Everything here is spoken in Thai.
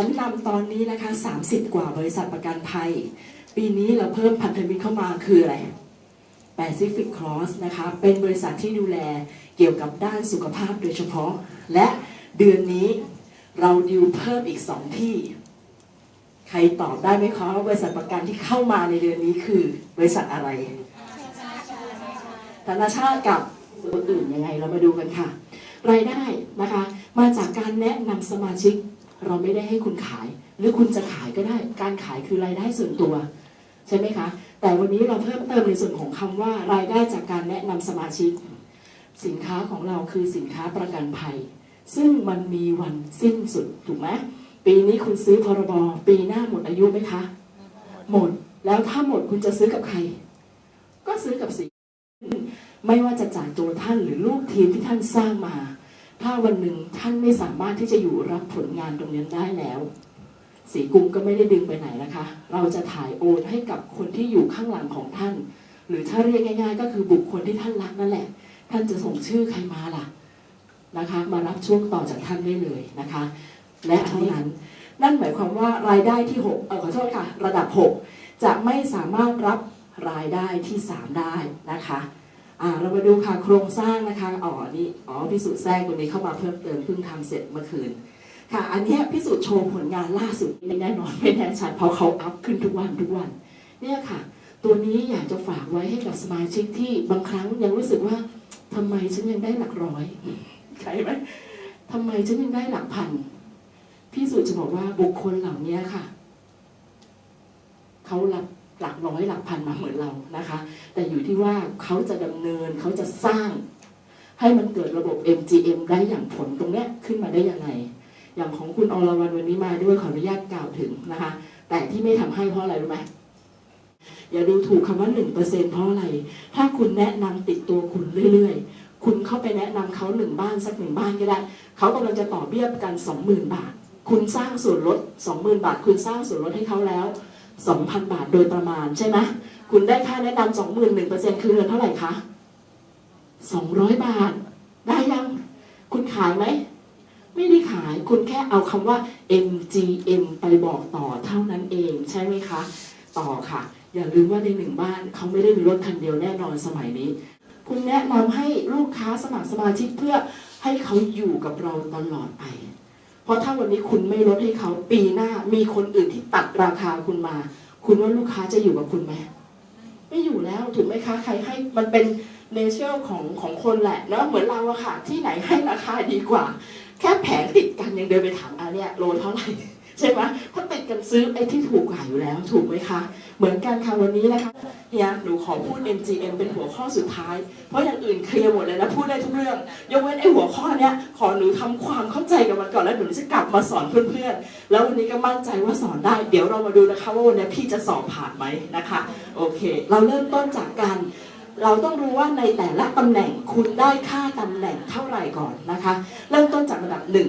ชั้นนำตอนนี้นะคะ 30 กว่าบริษัทประกันภัย ปีนี้เราเพิ่มพันธมิตรเข้ามาคืออะไร Pacific Cross นะคะ เป็นบริษัทที่ดูแลเกี่ยวกับด้านสุขภาพโดยเฉพาะ และเดือนนี้เราดิวเพิ่มอีกสองที่ ใครตอบได้ไหมคะว่าบริษัทประกันที่เข้ามาในเดือนนี้คือบริษัทอะไรธนาชาติกับตัวอื่นยังไงเรามาดูกันค่ะ รายได้นะคะ มาจากการแนะนำสมาชิก เราไม่ได้ให้คุณขาย หรือคุณจะขายก็ได้ การขายคือรายได้ส่วนตัว ใช่ไหมคะ แต่วันนี้เราเพิ่มเติมในส่วนของคำว่ารายได้จากการแนะนำสมาชิก สินค้าของเราคือสินค้าประกันภัย ซึ่งมันมีวันสิ้นสุดถูกไหมปีนี้คุณซื้อพรบปีหน้าหมดอายุไหมคะ หมดแล้วถ้าหมดคุณจะซื้อกับใคร ก็ซื้อกับสิไม่ว่าจะจากตัวท่านหรือลูกทีมที่ท่านสร้างมา ถ้าวันหนึ่งท่านไม่สามารถที่จะอยู่รับผลงานตรงนั้นได้แล้วสีกรุงก็ไม่ได้ดึงไปไหนนะคะ เราจะถ่ายโอนให้กับคนที่อยู่ข้างหลังของท่าน หรือถ้าเรียกง่าย ๆ ก็คือบุคคลที่ท่านรักนั่นแหละ ท่านจะส่งชื่อใครมาล่ะนะคะ มารับช่วงต่อจากท่านได้เลยนะคะ และเท่านั้น นั่นหมายความว่ารายได้ที่หกเออขอโทษค่ะ ระดับหกจะไม่สามารถรับรายได้ที่สามได้นะคะ เรามาดูค่ะโครงสร้างนะคะอ๋อนี่อ๋อพิสูจน์แทรกคนนี้เข้ามาเพิ่มเติมเพิ่งทำเสร็จเมื่อคืน ค่ะ อันนี้พิสูจน์โชว์ผลงานล่าสุดไม่แน่นอนไม่แน่ชัดเพราะเขาอัพขึ้นทุกวันทุกวัน เนี่ยค่ะ ตัวนี้อยากจะฝากไว้ให้กับสมาชิกที่บางครั้งยังรู้สึกว่าทำไมฉันยังได้หลักร้อยใช่ไหมทำไมฉันยังได้หลักพันพี่สุจะบอกว่าบุคคลเหล่านี้ค่ะเขารับหลัก ร้อยหลักพันมาเหมือนเรานะคะ แต่อยู่ที่ว่าเขาจะดำเนินเขาจะสร้าง ให้มันเกิดระบบ MGM ได้อย่างผลตรงเนี้ยขึ้นมาได้ยังไง อย่างของคุณอรวรรณวันนี้มาด้วยขออนุญาตกล่าวถึงนะคะ แต่ที่ไม่ทำให้เพราะอะไรรู้ไหมอย่าดูถูกคำว่าหนึ่งเปอร์เซ็นเพราะอะไร ถ้าคุณแนะนำติดตัวคุณเรื่อยๆ คุณเข้าไปแนะนำเขาหนึ่งบ้านสักหนึ่งบ้านก็ได้ เขากำลังจะต่อเบี้ยประกันสองหมื่นบาท คุณสร้างส่วนลดสองหมื่นบาท คุณสร้างส่วนลดให้เขาแล้ว สองพันบาทโดยประมาณใช่ไหมคุณได้ค่าแนะนำสองหมื่นหนึ่งเปอร์เซ็นคือเงินเท่าไหร่คะสองร้อยบาท ได้ยัง คุณขายไหม ไม่ได้ขายคุณแค่เอาคำว่า MGM ไปบอกต่อเท่านั้นเองใช่ไหมคะ ต่อค่ะ อย่าลืมว่าในหนึ่งบ้านเขาไม่ได้มีรถคันเดียวแน่นอนสมัยนี้ คุณแนะนำให้ลูกค้าสมัครสมาชิกเพื่อให้เขาอยู่กับเราตลอดไป เพราะถ้าวันนี้คุณไม่ลดให้เขาปีหน้า มีคนอื่นที่ตัดราคาคุณมา คุณว่าลูกค้าจะอยู่กับคุณไหมไม่อยู่แล้วถูกไหมคะใครให้มันเป็นเนเชอร์ของของคนแหละเนาะเหมือนเราอะค่ะ ที่ไหนให้ราคาดีกว่า แค่แผงติดกันยังเดินไปถามอันเนี่ยโลเท่าไหร่ ใช่ไหมถ้าติดกันซื้อไอ้ที่ถูกกว่าอยู่แล้ว ถูกไหมคะ เหมือนกันค่ะวันนี้นะคะเฮียหนูขอพูด MGM เป็นหัวข้อสุดท้าย เพราะอย่างอื่นเคลียร์หมดเลยนะพูดได้ทุกเรื่อง ยกเว้นไอ้หัวข้อเนี้ยขอหนูทำความเข้าใจกับมันก่อนแล้วหนูจะกลับมาสอนเพื่อนๆ แล้ววันนี้ก็มั่นใจว่าสอนได้ เดี๋ยวเรามาดูนะคะว่าวันนี้พี่จะสอบผ่านไหมนะคะ โอเค เราเริ่มต้นจากการเราต้องรู้ว่าในแต่ละตำแหน่งคุณได้ค่าตำแหน่งเท่าไหร่ก่อนนะคะ เริ่มต้นจากระดับหนึ่ง